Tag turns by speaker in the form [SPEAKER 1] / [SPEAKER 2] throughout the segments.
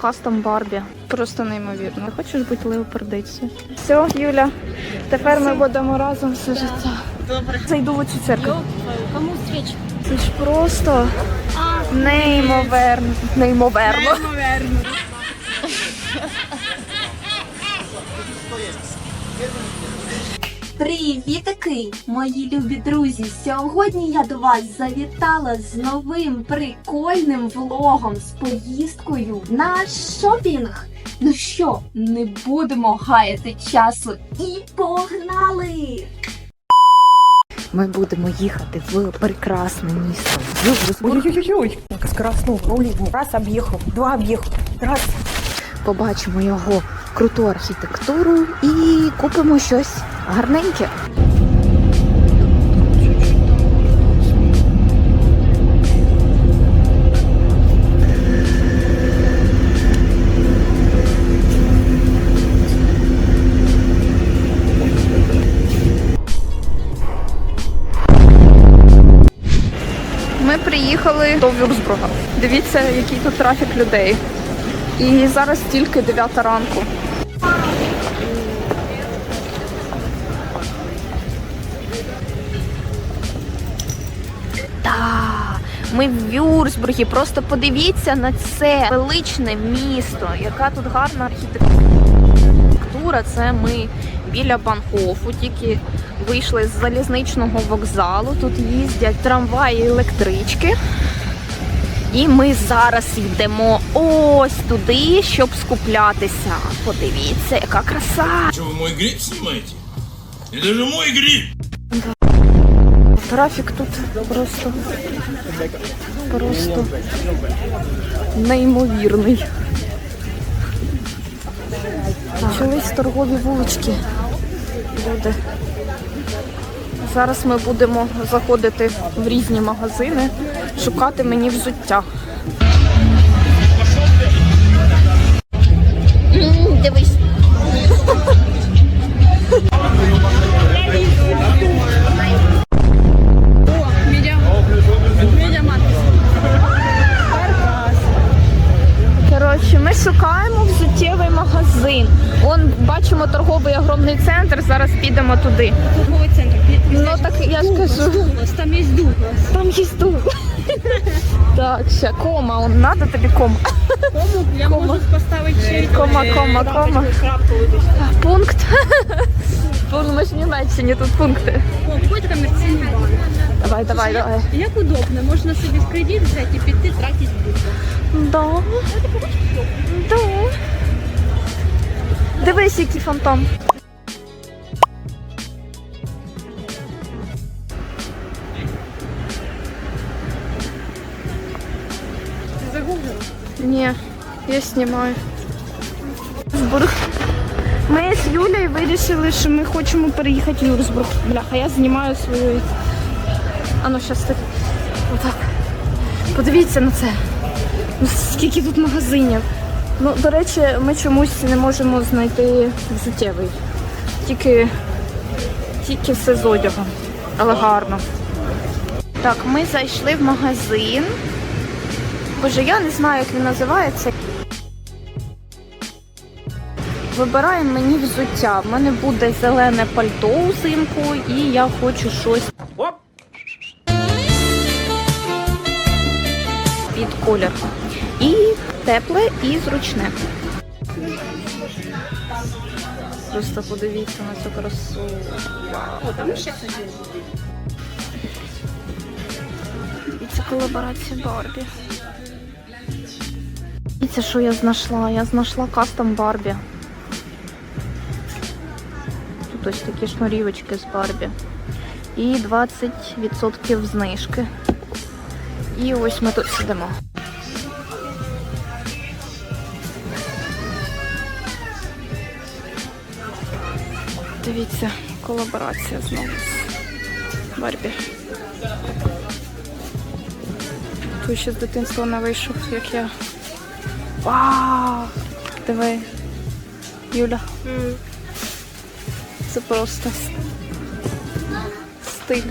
[SPEAKER 1] Кастом Барбі. Просто неймовірно. Хочеш бути леопардицею? Все, Юля, тепер ми будемо разом все життя.
[SPEAKER 2] Добре.
[SPEAKER 1] Зайду в цю церкву.
[SPEAKER 2] Кому свіч?
[SPEAKER 1] Це ж просто неймовірно. Неймовірно.
[SPEAKER 3] Привітики, мої любі друзі! Сьогодні я до вас завітала з новим прикольним влогом з поїздкою на шопінг. Ну що, не будемо гаяти часу і погнали!
[SPEAKER 1] Ми будемо їхати в прекрасне місто.
[SPEAKER 4] Ой-ой-ой, як скоростну рулігу. Раз об'їхав, два об'їхав, раз.
[SPEAKER 1] Побачимо його круту архітектуру і купимо щось гарненьке. Ми приїхали до Вюрсбурга. Дивіться, який тут трафік людей. І зараз тільки 9 ранку. Ми в Вюрсбургі. Просто подивіться на це величне місто, яка тут гарна архітектура. Це ми біля Банхофу, тільки вийшли з залізничного вокзалу. Тут їздять трамваї електрички. І ми зараз йдемо ось туди, щоб скуплятися. Подивіться, яка краса!
[SPEAKER 5] Что, вы мой гриб снимаете? Это же мой гриб!
[SPEAKER 1] Трафік тут просто просто неймовірний. Почались торгові вулички. Люди. Зараз ми будемо заходити в різні магазини, шукати мені взуття. Підемо туди.
[SPEAKER 2] Торговий центр.
[SPEAKER 1] Ну так я ж кажу,
[SPEAKER 2] Дуглас, там є Дуглас.
[SPEAKER 1] там є стул. Так, ще кома, он надо тобі кома.
[SPEAKER 2] Кому я можу поставити ще
[SPEAKER 1] Кома, кома, кома.
[SPEAKER 2] крапку вибачте.
[SPEAKER 1] Пункт. Пункт, ми ж в Німеччині, тут пункти.
[SPEAKER 2] О, Какой-то комерційний банк.
[SPEAKER 1] Давай, давай, давай.
[SPEAKER 2] Як удобно, можна собі в кредит взяти і піти тратити Дуглас.
[SPEAKER 1] Да. Да. Дивись, який фонтан. Ні, я знімаю. Юрсбург. Ми з Юлею вирішили, що ми хочемо переїхати в Юрсбург. Бляха, я знімаю свою. А ну так. Отак. Подивіться на це. Ну, скільки тут магазинів. Ну, до речі, ми чомусь не можемо знайти взуттєвий. Тільки, тільки все з одягом. Але гарно. Так, ми зайшли в магазин. Боже, я не знаю, як він називається. Вибираємо мені взуття. В мене буде зелене пальто узимку, і я хочу щось під колір. І тепле, і зручне. Просто подивіться на цю красу.
[SPEAKER 2] О, там ще.
[SPEAKER 1] І це колаборація Барбі. Це що я знайшла? Я знайшла кастом Барбі. Тут ось такі шнурівочки з Барбі. І 20% знижки. І ось ми тут сидимо. Дивіться, колаборація знову з Барбі. Тут ще з дитинства не вийшов, як я. Вау! Диви. Юля. Це просто стиль.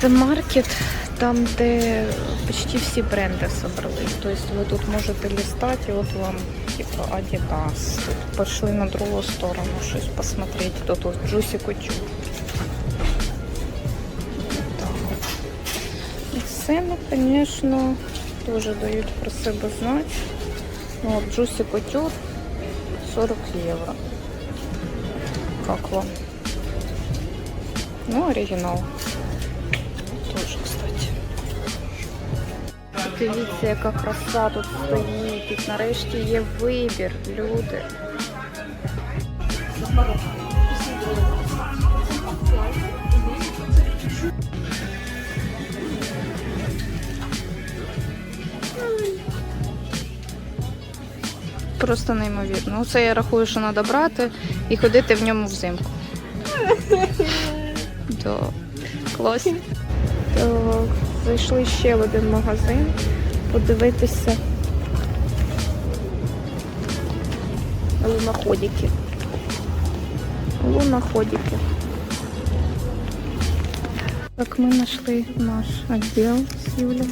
[SPEAKER 1] Це маркет там, де почти всі бренди собрались. Тобто ви тут можете листати, і от вам типу Adidas. Тут пішли на другу сторону щось посмотреть. То тут Juicy Couture. Ціни, звісно, теж дають про себе знати. Ну, от Juicy Couture 40 євро. Как вам? Ну, оригінал. Тоже, кстати. Дивіться, яка краса тут стоїть. Нарешті є вибір, люди. Просто неймовірно. Оце я рахую, що треба брати і ходити в ньому взимку. Да. Клас. Так, зайшли ще в один магазин. Подивитися. Луноходики. Луноходики. Так, ми знайшли наш відділ з Юлею.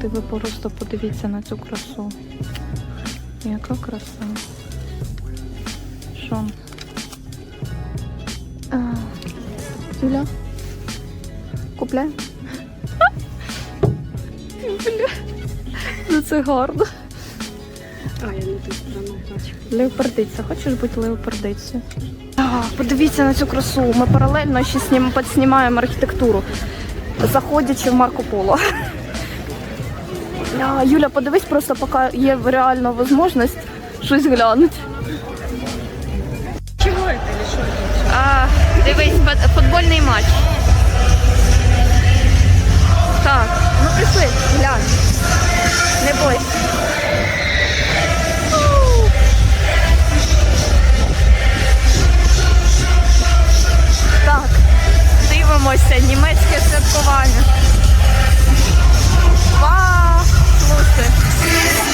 [SPEAKER 1] Ти ви просто подивіться на цю красу. Яка краса. Що? Юля? Купляй? Бля. Ну це гарно.
[SPEAKER 2] А, я не ту сторону бачу.
[SPEAKER 1] Леопардиця. Хочеш бути леопардицею? А, подивіться на цю красу. Ми паралельно ще снім, підснімаємо архітектуру, заходячи в Марко Поло. Юля, подивись просто, поки є реальна можливість щось глянути.
[SPEAKER 2] Чого це?
[SPEAKER 1] А, дивись, футбольний матч. Так, ну пішли, глянь. Не бойся. Так, дивимося німецьке святкування. Sister. Sister.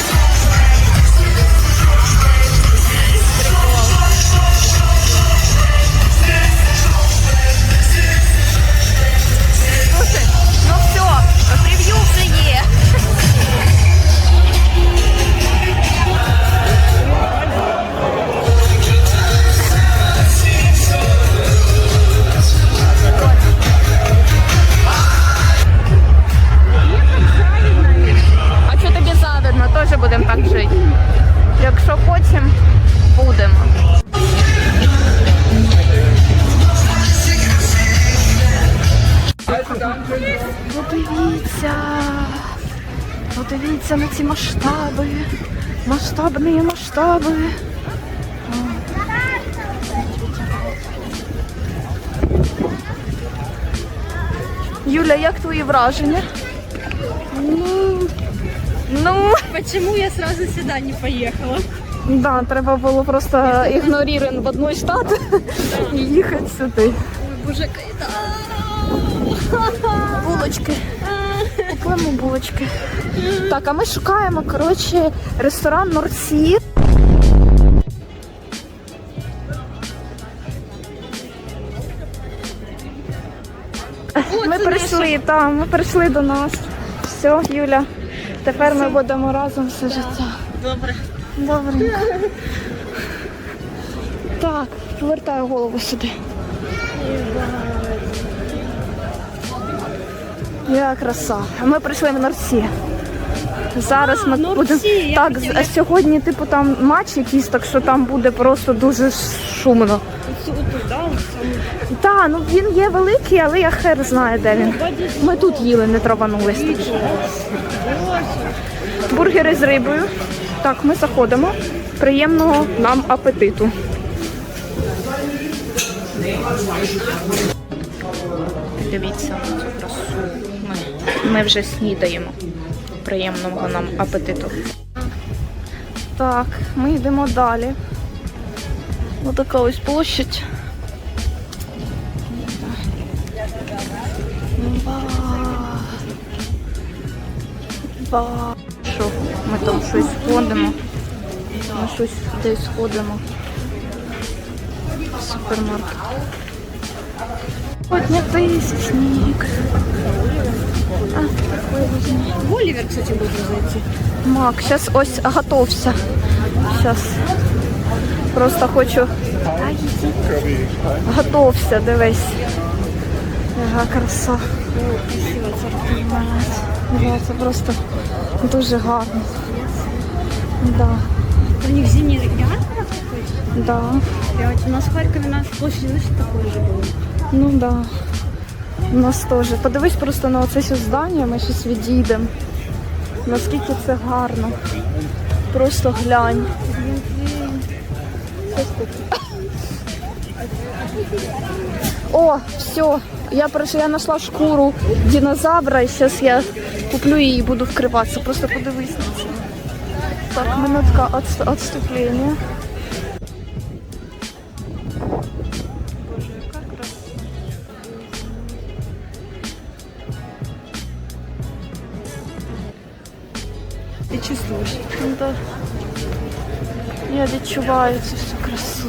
[SPEAKER 1] Масштаби. Масштабні масштаби. Юля, як твої враження? Ну, ну,
[SPEAKER 2] Почему я сразу сюда не поехала?
[SPEAKER 1] да, треба було просто ігнорувати в одну штат і їхати сюди.
[SPEAKER 2] Ой, боже, кайда.
[SPEAKER 1] Булочки. Купуємо булочки. Так, а ми шукаємо, коротше, ресторан Норсі. Ми прийшли, так, ми прийшли до нас. Все, Юля. Тепер ми будемо разом все життя.
[SPEAKER 2] Добре.
[SPEAKER 1] Добренько. Так, повертаю голову сюди. Я краса. Ми прийшли в Норсі. Зараз ми
[SPEAKER 2] Норсі,
[SPEAKER 1] будемо.
[SPEAKER 2] я
[SPEAKER 1] Так,
[SPEAKER 2] хотіла-
[SPEAKER 1] сьогодні, типу, там матч якийсь, так що там буде просто дуже шумно. Так, ну він є великий, але я хер знаю, де він. Ми тут їли, не траванулись. Бургери з рибою. Так, ми заходимо. Приємного нам апетиту. Дивіться. Ми, вже снідаємо. Приємного нам апетиту. Так, ми йдемо далі. Ось така ось площадь. Ба. Що, ми там щось ходимо. Ми щось десь ходимо. Супермаркет. Поднятий сніг.
[SPEAKER 2] Оливер, кстати, можно зайти.
[SPEAKER 1] Мак, зараз ось готовся. Зараз. Просто хочу. Готовся, дивись. Яка краса.
[SPEAKER 2] Церковь.
[SPEAKER 1] Да, це просто дуже гарно. Да,
[SPEAKER 2] У них зимний ярмарок
[SPEAKER 1] да.
[SPEAKER 2] У нас в Харькове на площади, значит, такой же был.
[SPEAKER 1] Ну да. У нас теж. Подивись просто на оце здання, ми щось відійдемо. Наскільки це гарно. Просто глянь. О, все. Я прошу, я знайшла шкуру динозавра, і зараз я куплю її і буду вкриватися. Просто подивись на це. Так, минутка отст-
[SPEAKER 2] Ты чувствуешь?
[SPEAKER 1] Ну, да. Я відчуваю цю всю красу.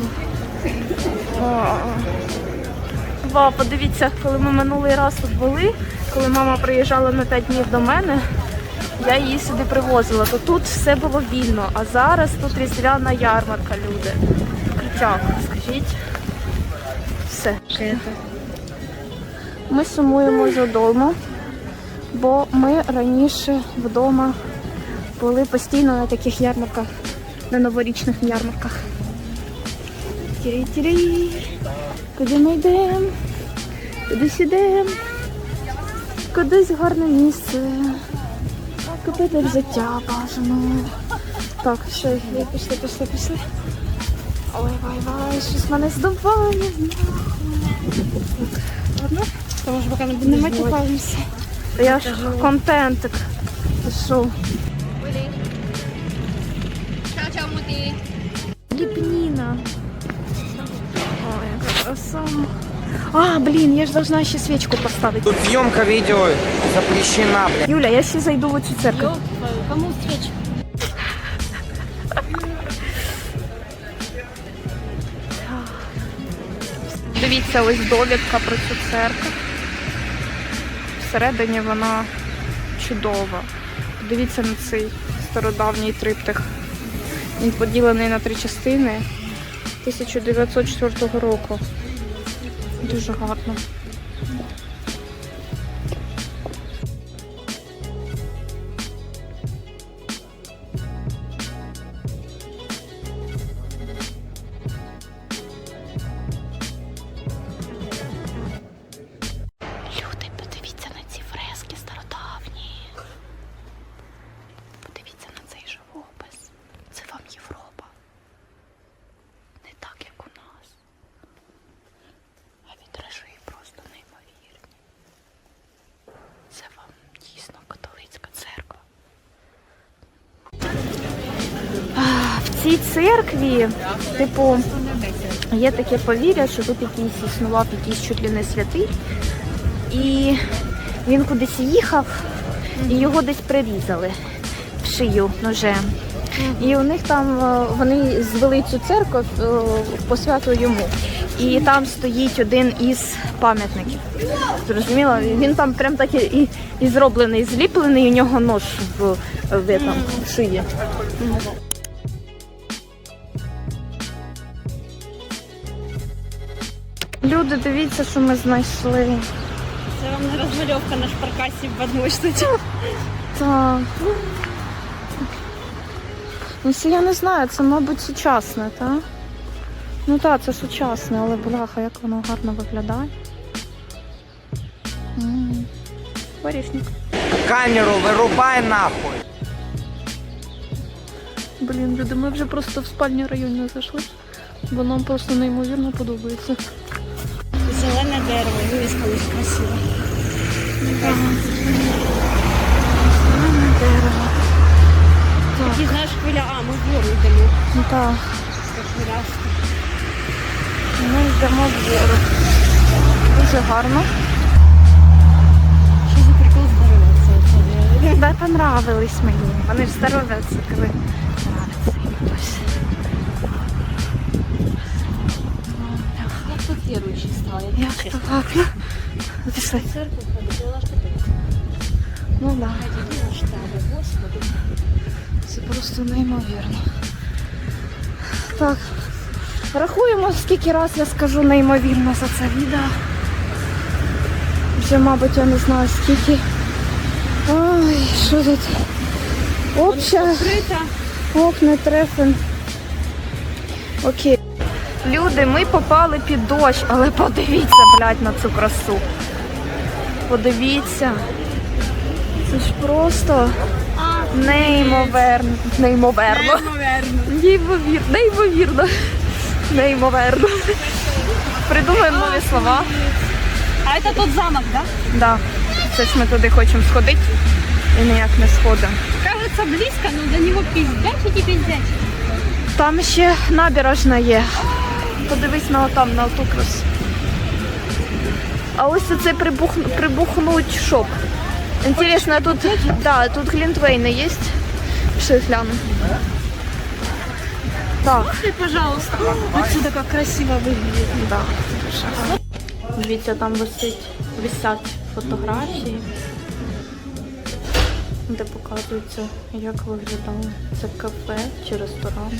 [SPEAKER 1] Ва, подивіться, коли ми минулий раз тут були, коли мама приїжджала на 5 днів до мене, я її сюди привозила, то тут все було вільно, а зараз тут різдвяна ярмарка, люди. Крутяк, скажіть. Все. Ми сумуємо додому, бо ми раніше вдома були постійно на таких ярмарках, на новорічних ярмарках. Тірі-тірі. Куди ми йдемо? Кудись йдемо? Кудись гарне місце. Куди для взяття бажано. Так, що, я пішли, пішли, пішли. Ой, вай, вай, щось мене здуває. Ладно?
[SPEAKER 2] Потому что пока не будем
[SPEAKER 1] Не матюкаємося. Я ж контентик. Пішов. А, блін, я ж должна ще свічку поставити.
[SPEAKER 6] Тут съемка видео запрещена, блядь.
[SPEAKER 1] Юля, я ще зайду в цю церкву.
[SPEAKER 2] Кому встреча?
[SPEAKER 1] Дивіться, ось довідка про цю церкву. Всередині вона чудова. Дивіться на цей стародавній триптих. Він поділений на три частини 1904 року. Дуже гарно. Цій церкві, типу, є таке повір'я, що тут якийсь існував якийсь чуть ли не святий. І він кудись їхав, і його десь прирізали в шию ножем. І у них там е, вони звели цю церкву е, в посвяту йому. І там стоїть один із пам'ятників. Зрозуміло? Він там прям так і, і, і зроблений, зліплений, у нього нож в, в, этом, в шиї. Люди, дивіться, що ми знайшли.
[SPEAKER 2] Це вам не розмальовка на шпаркасі в одной.
[SPEAKER 1] Так. Ну, це я не знаю, це, мабуть, сучасне, так? Ну так, це сучасне, але бляха, як воно гарно виглядає. Горішник.
[SPEAKER 6] Камеру вырубай нахуй.
[SPEAKER 1] Блін, люди, ми вже просто в спальні районі зайшли, бо нам просто неймовірно подобається.
[SPEAKER 2] Дерево, вивіска дуже красива.
[SPEAKER 1] Дерево.
[SPEAKER 2] Такі, знаєш, хвиля, а, ми вгору йдемо.
[SPEAKER 1] Ну так,
[SPEAKER 2] Така хвиляшка.
[SPEAKER 1] ми йдемо вгору. Дуже гарно.
[SPEAKER 2] Що за прикол здороватися?
[SPEAKER 1] Да, понравились мені. Вони ж здоров'яться, коли
[SPEAKER 2] Як
[SPEAKER 1] то. Пішли.
[SPEAKER 2] Я
[SPEAKER 1] Ну да.
[SPEAKER 2] так.
[SPEAKER 1] Це просто неймовірно. Так, рахуємо, скільки раз я скажу неймовірно за це відео. Вже, мабуть, я не знаю скільки. Ой, що тут? Обща. Не трефен. Окей. Люди, ми попали під дощ, але подивіться, блядь, на цю красу. Подивіться. Це ж просто неймовірно. Неймовірно. Неймовірно. Неймовірно. Неймовірно. Придумаємо нові слова.
[SPEAKER 2] А это тот замок, да?
[SPEAKER 1] Да. Це ж ми туди хочемо сходити і ніяк не сходимо.
[SPEAKER 2] Кажется близко, но до него пиздячить и пиздячить.
[SPEAKER 1] Там ще набережна є. Подивись на отам, на оту красу. А ось це прибух... прибухнуть шоп. Інтересно, а тут, да, тут глінтвейни є. Пішли гляну. Так.
[SPEAKER 2] Ты, пожалуйста. Отсюда как красиво выглядит.
[SPEAKER 1] Да. Дивіться, там висить, висять фотографії, де показується, як виглядало це кафе чи ресторан.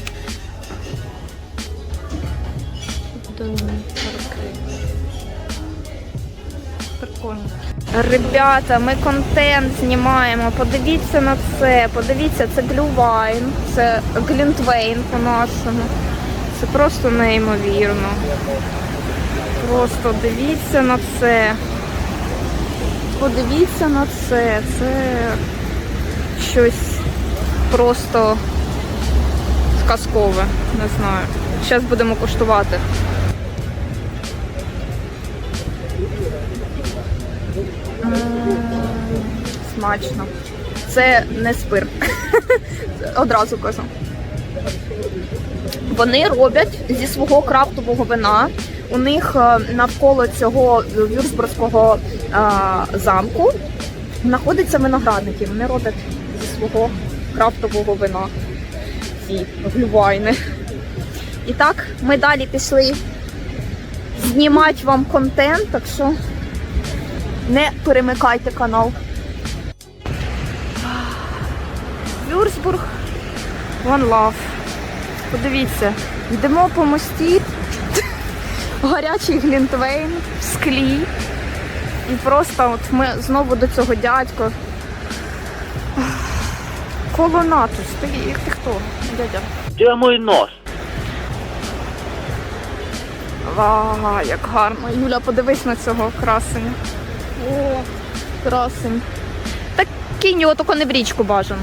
[SPEAKER 1] Парки. Прикольно. Ребята, ми контент знімаємо. Подивіться на це. Подивіться, це глювайн, це глінтвейн по-нашому. Це просто неймовірно. Просто дивіться на це. Подивіться на це. Це щось просто казкове. Не знаю. Зараз будемо куштувати. Смачно. Це не спирт. Одразу кажу. Вони роблять зі свого крафтового вина. У них е, навколо цього Вюрсбурзького е, замку знаходяться виноградники. Вони роблять зі свого крафтового вина ці глювайни. І так, ми далі пішли знімати вам контент, так що не перемикайте канал. Вюрсбург One Love. Подивіться, йдемо по мості, гарячий глінтвейн в склі. І просто от ми знову до цього дядька. Колонатус, ти, ти хто? Дядя.
[SPEAKER 7] Де мой нос?
[SPEAKER 1] Ага, як гарно. Юля, подивись на цього красення. О, красень. Так кинь його тільки не в річку бажано.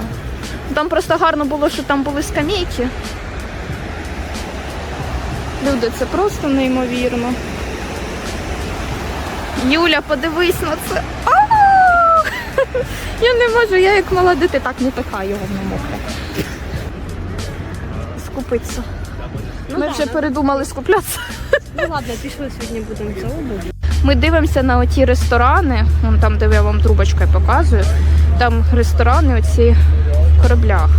[SPEAKER 1] Там просто гарно було, що там були скамейки. Люди, це просто неймовірно. Юля, подивись на це. А! Я не можу, я як мала дитина, так не пихаю його в мокре. Скупитися. Ми вже передумали скуплятися.
[SPEAKER 2] Ну ладно, пішли сьогодні будемо за обувь.
[SPEAKER 1] Ми дивимося на оті ресторани, вон там, де я вам трубочкою показую. Там ресторани оці в кораблях.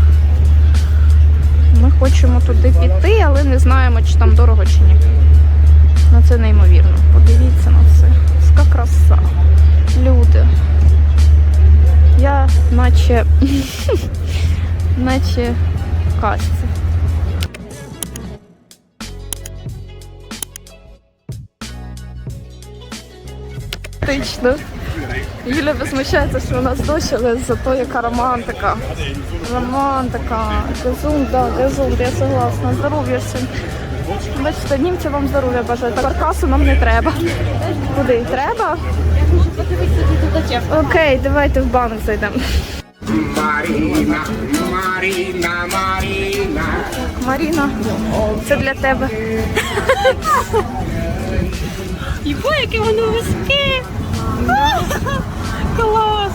[SPEAKER 1] Ми хочемо туди піти, але не знаємо, чи там дорого чи ні. Ну це неймовірно. Подивіться на це. Яка краса. Люди. Я наче наче в казці. Точно. Юля возмущається, що у нас дощ, але зато яка романтика. Романтика. Газун, да, газун, я согласна. Здоров'я всім. Бачите, німці вам здоров'я бажають. Каркасу нам не треба. Куди? Треба? Окей, давайте в банк зайдемо.
[SPEAKER 8] Маріна, Маріна, Маріна.
[SPEAKER 1] Маріна, це для тебе.
[SPEAKER 2] Єбо, яке воно високе!
[SPEAKER 1] Клас!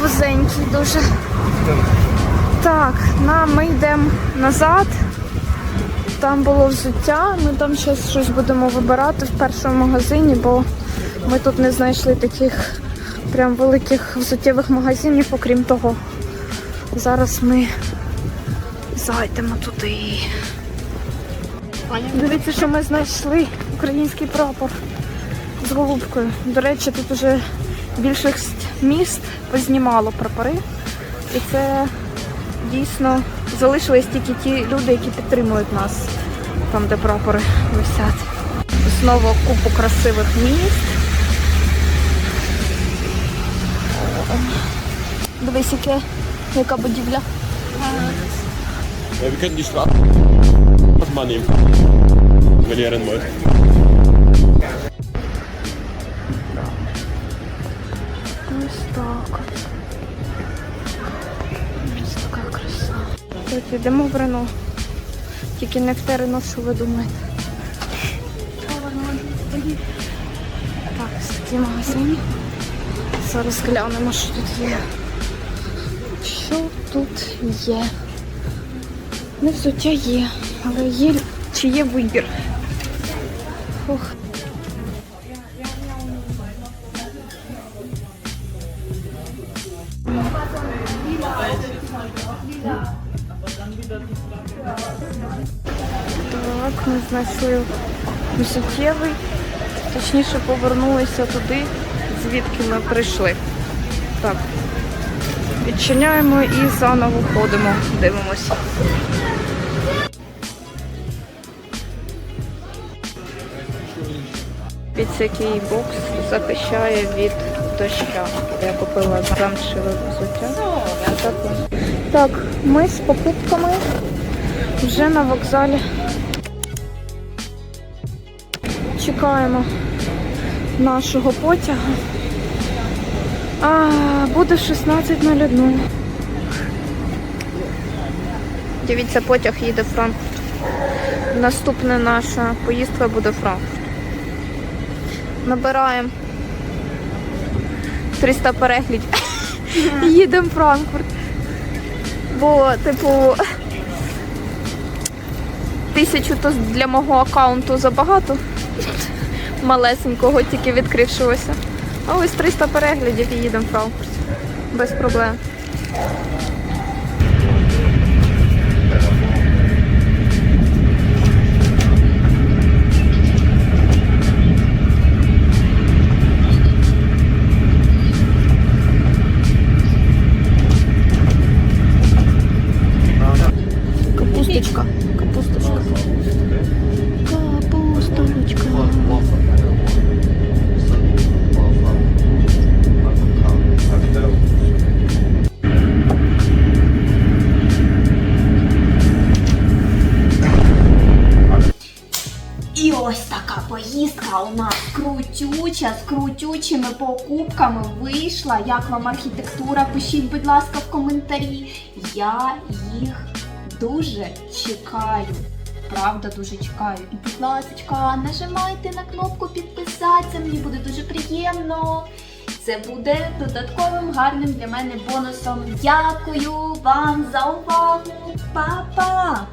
[SPEAKER 1] Вузенький дуже. Так, ми йдемо назад. Там було взуття, ми там зараз щось будемо вибирати в першому магазині, бо ми тут не знайшли таких прям великих взуттєвих магазинів, окрім того. Зараз ми зайдемо туди. Дивіться, що ми знайшли український прапор з голубкою. До речі, тут уже більшість міст познімало прапори. І це дійсно залишились тільки ті люди, які підтримують нас там, де прапори висять. Знову купу красивих міст. Дивись, яке, яка будівля.
[SPEAKER 7] Ja, wir könnten die Straße mal rennen wollt.
[SPEAKER 1] Так, йдемо в Рено. Тільки не в те Рено, що ви думаєте. Так, ось такий магазин. Зараз глянемо, що тут є. Що тут є? Не взуття є, але є чи є вибір. Суттєвий. Точніше повернулися туди, звідки ми прийшли. Так. Відчиняємо і заново ходимо, дивимося. Підсякий бокс захищає від доща. Я купила замшеве взуття. Так, ми з покупками вже на вокзалі. Чекаємо нашого потяга. А, буде в 16.01. Дивіться, потяг їде в Франкфурт. Наступна наша поїздка буде в Франкфурт. Набираємо 300 переглядів. І Їдемо в Франкфурт. Бо, типу, тисячу то для мого аккаунту забагато. Малесенького тільки відкрившогося. А ось 300 переглядів і їдемо в Франкфурт. Без проблем.
[SPEAKER 3] Поїздка у нас крутюча, з крутючими покупками вийшла. Як вам архітектура? Пишіть, будь ласка, в коментарі. Я їх дуже чекаю. Правда, дуже чекаю. І, будь ласка, нажимайте на кнопку підписатися, мені буде дуже приємно. Це буде додатковим гарним для мене бонусом. Дякую вам за увагу. Па-па!